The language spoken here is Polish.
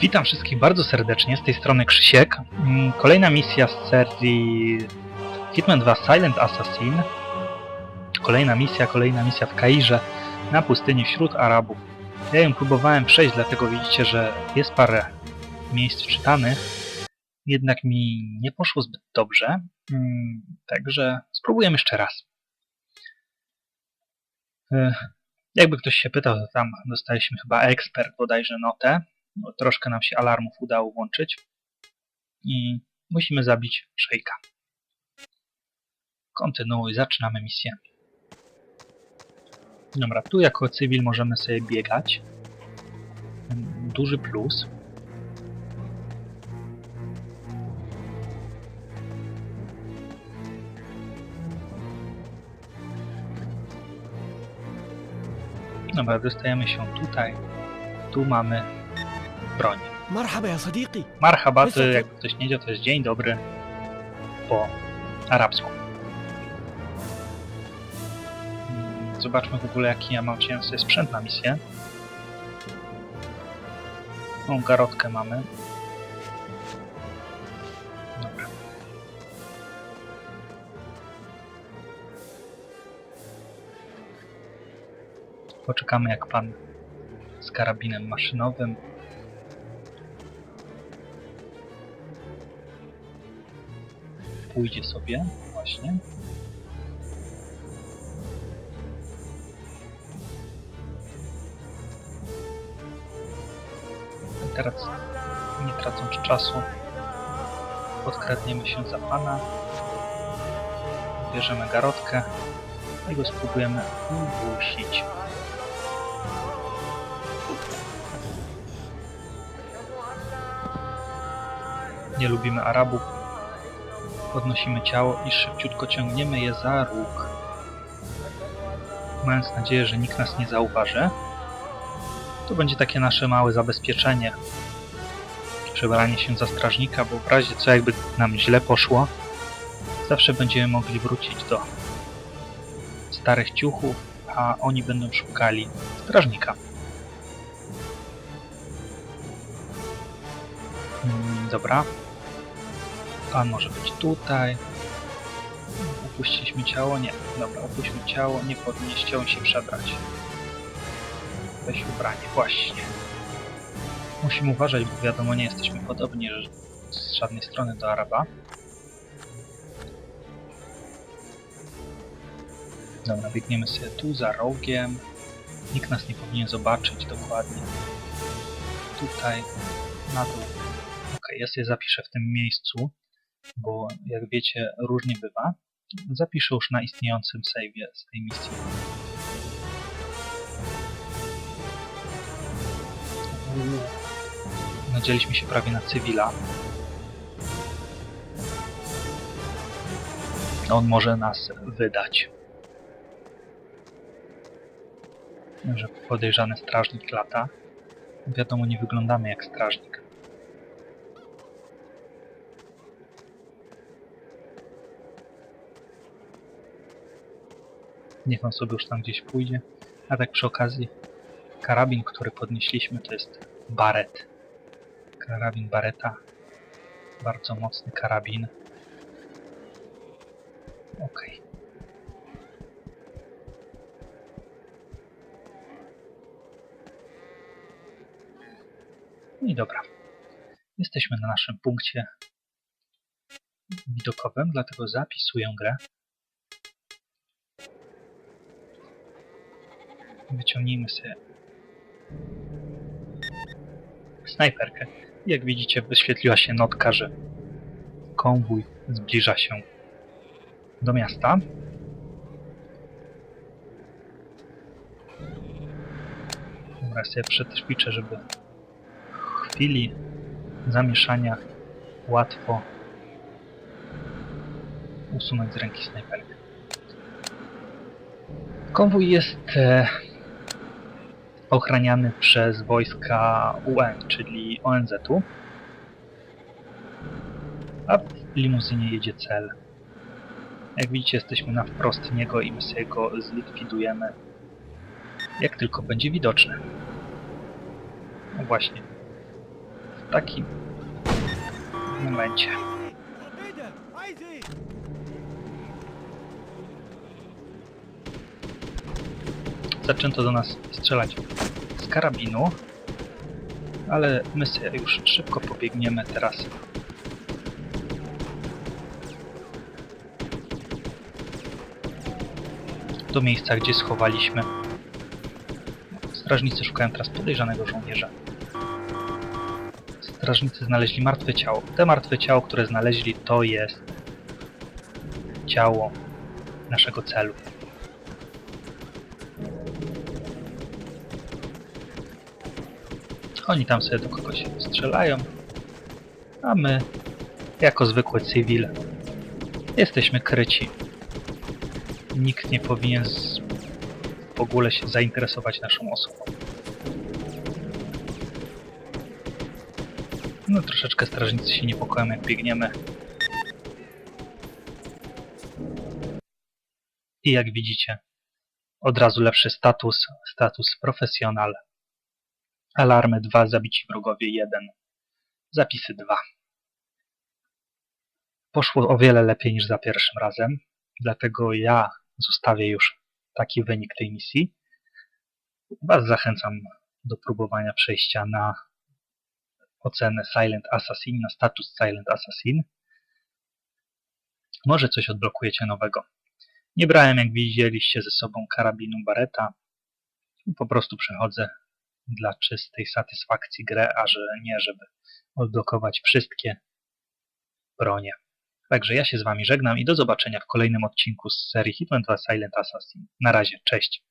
Witam wszystkich bardzo serdecznie, z tej strony Krzysiek. Mm, Kolejna misja z serii Hitman 2 Silent Assassin. Kolejna misja, kolejna misja w Kairze na pustyni wśród Arabów. Ja ją próbowałem przejść, dlatego widzicie, że jest parę miejsc wczytanych. Jednak mi nie poszło zbyt dobrze, Mm, także spróbujemy jeszcze raz. E, Jakby ktoś się pytał, to tam dostaliśmy chyba ekspert bodajże notę. No, troszkę nam się alarmów udało włączyć. I musimy zabić szejka. Kontynuuj, zaczynamy misję. Dobra, tu jako cywil możemy sobie biegać. Duży plus. Dobra, dostajemy się tutaj. Tu mamy broń. Marhaba ja sadiqi. Marhaba to jak ktoś nie idzie, to jest dzień dobry po arabsku. Hmm, zobaczmy w ogóle jaki ja mam wziąłem sobie sprzęt na misję. O, garotkę mamy. Dobra. Poczekamy jak pan z karabinem maszynowym pójdzie sobie właśnie. Teraz nie tracąc czasu podkradniemy się za pana. Bierzemy garotkę i go spróbujemy udusić. Nie lubimy Arabów, Podnosimy ciało i szybciutko ciągniemy je za róg. Mając nadzieję, że nikt nas nie zauważy. To będzie takie nasze małe zabezpieczenie. Przebranie się za strażnika, bo w razie co jakby nam źle poszło, zawsze będziemy mogli wrócić do starych ciuchów, a oni będą szukali strażnika. Mm, Dobra, Pan może być tutaj. Upuściliśmy ciało? Nie. Dobra, upuśćmy ciało, nie podnieść, chciałem się przebrać. Weź ubranie, właśnie. Musimy uważać, bo wiadomo, nie jesteśmy podobni z żadnej strony do Araba. Dobra, biegniemy sobie tu za rogiem. Nikt nas nie powinien zobaczyć dokładnie. Tutaj, na dół. Ok, ja sobie zapiszę w tym miejscu bo jak wiecie, różnie bywa. Zapiszę już na istniejącym save'ie z tej misji. Nadzieliśmy się prawie na cywila. On może nas wydać. Że podejrzany strażnik lata. Wiadomo, nie wyglądamy jak strażnik. Niech on sobie już tam gdzieś pójdzie. A tak przy okazji, karabin, który podnieśliśmy, to jest Baret. Karabin Bareta. Bardzo mocny karabin. Okej. No i dobra. Jesteśmy na naszym punkcie widokowym, dlatego zapisuję grę. Wyciągnijmy sobie snajperkę. Jak widzicie, wyświetliła się notka, że konwój zbliża się do miasta. Dobra, sobie przećwiczę, żeby w chwili zamieszania łatwo usunąć z ręki snajperkę. Konwój jest e, ochraniany przez wojska UN, czyli ONZ-u. A w limuzynie jedzie cel. Jak widzicie, jesteśmy na wprost niego i my sobie go zlikwidujemy, jak tylko będzie widoczny. No właśnie. w takim momencie. Zaczęto do nas strzelać z karabinu, ale my sobie już szybko pobiegniemy teraz do miejsca, gdzie schowaliśmy. Strażnicy szukają teraz podejrzanego żołnierza. Strażnicy znaleźli martwe ciało. Te martwe ciało, które znaleźli, to jest ciało naszego celu. Oni tam sobie do kogoś strzelają, a my, jako zwykły cywil, jesteśmy kryci. Nikt nie powinien z... w ogóle się zainteresować naszą osobą. No troszeczkę strażnicy się niepokoją jak biegniemy. I jak widzicie, od razu lepszy status, status profesjonal. Alarmy 2, zabici wrogowie 1, zapisy 2. Poszło o wiele lepiej niż za pierwszym razem, dlatego ja zostawię już taki wynik tej misji. Was zachęcam do próbowania przejścia na ocenę Silent Assassin, na status Silent Assassin. Może coś odblokujecie nowego. Nie brałem, jak widzieliście, ze sobą karabinu Barretta. Po prostu przechodzę dla czystej satysfakcji grę, a że nie, żeby odblokować wszystkie bronie. Także ja się z Wami żegnam i do zobaczenia w kolejnym odcinku z serii Hitman 2 Silent Assassin. Na razie, cześć!